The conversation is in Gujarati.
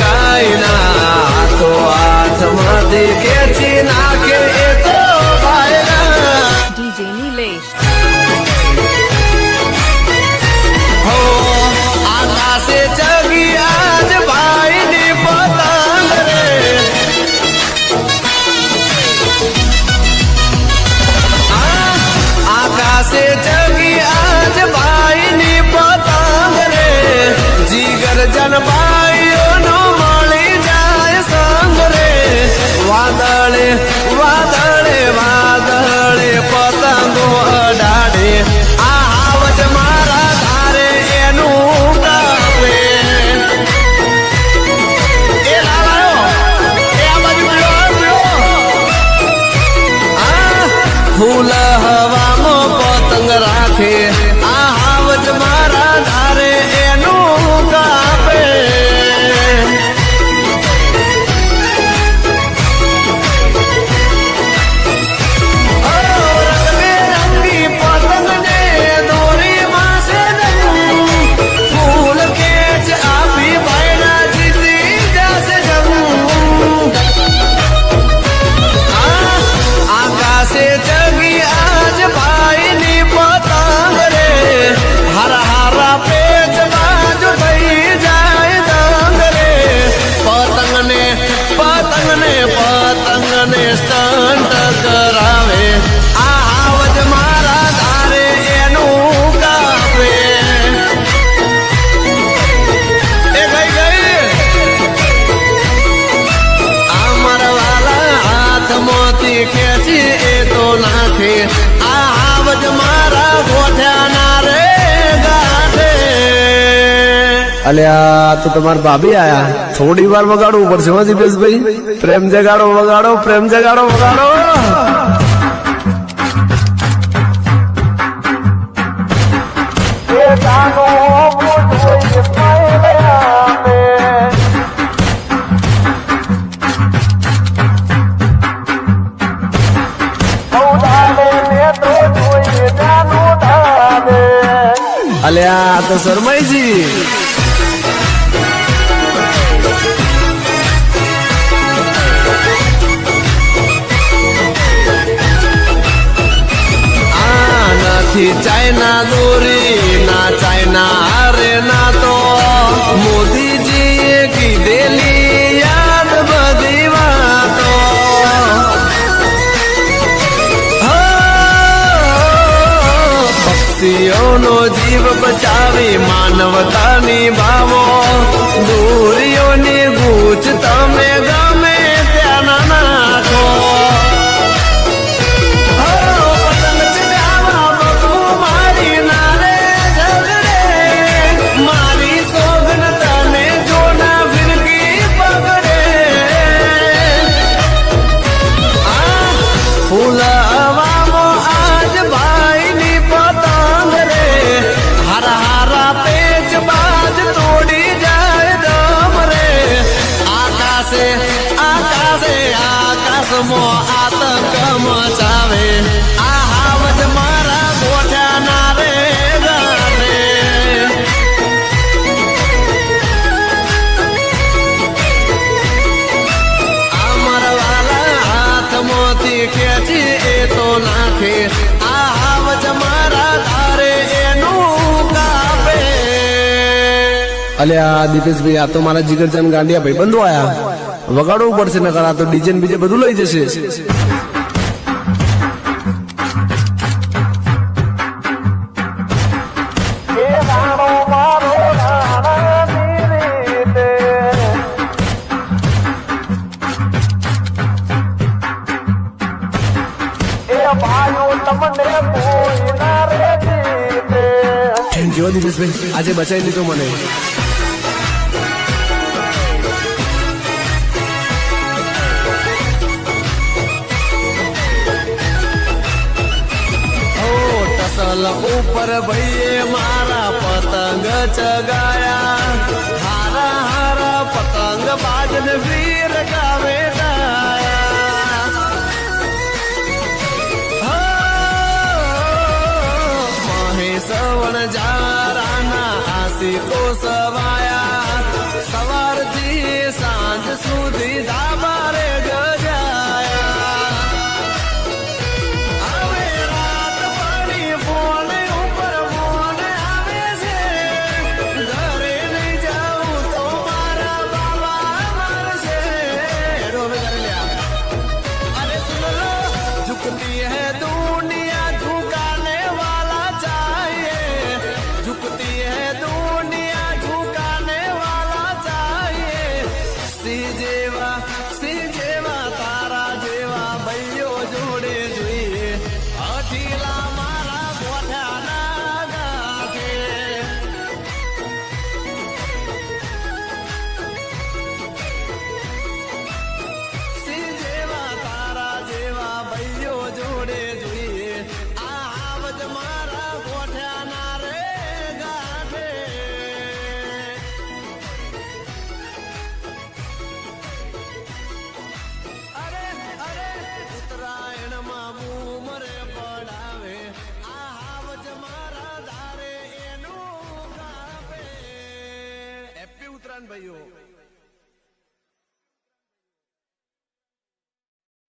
કાઈ ના હાથો હાથમાંથી ખેંચી નાખે એ તો DJ Nilesh. હો આકાશે જગી આજ ભાઈની પતંગ રે. આકાશે જગી આજ ભાઈની પતંગ રે. જીગર જન ભાઈઓનો વાદળે સ્ટંટ કરાવે આ હાવજ મારા ધારે એનું કાપે એ ગઈ ગઈ અમર વાલા હાથમાંથી ખેંચી એ તો નાખે આ મારા અલ્યા તો તમારા ભાભી આયા. થોડી વાર વગાડવું પડશે હો દીપેશભાઈ પ્રેમ જગાડો, વગાડો, પ્રેમ જગાડો, વગાડો. અલ્યા આ તો શરમાઈજી. આ ચાઇના દોરી, ના ચાઇના હારે ના તો. મોદીજીએ કીધેલી યાદ બધી વાતો. પક્ષીઓનો જીવ બચાવી માનવતાની ભાવો. દોરીઓની ગૂંચ તમે ગમે આકાશે આકાશે આકાશમાં આતંક મચાવે આ હાવજ મારા રે અમર વાલા હાથમાંથી ખેંચી એ તો નાખે આ હાવજ મારા અલ્યા દીપેશભાઈ, આ તો મારા જીગરચંદ ગાંડિયા ભાઈ બંધો આયા. વગાડવું પડશે, નકર આ તો ડીજે બીજે બધું લઈ જશે. થેન્ક જો દિનેશભાઈ આજે બચાવી લીધો મને. ટસલ ઉપર ભાઈએ મારા પતંગ ચગાયા. હારા હારા પતંગ બાજન વીર ગાવે ડાયા સવાયા સવારથી સાંજ સુધી ધારે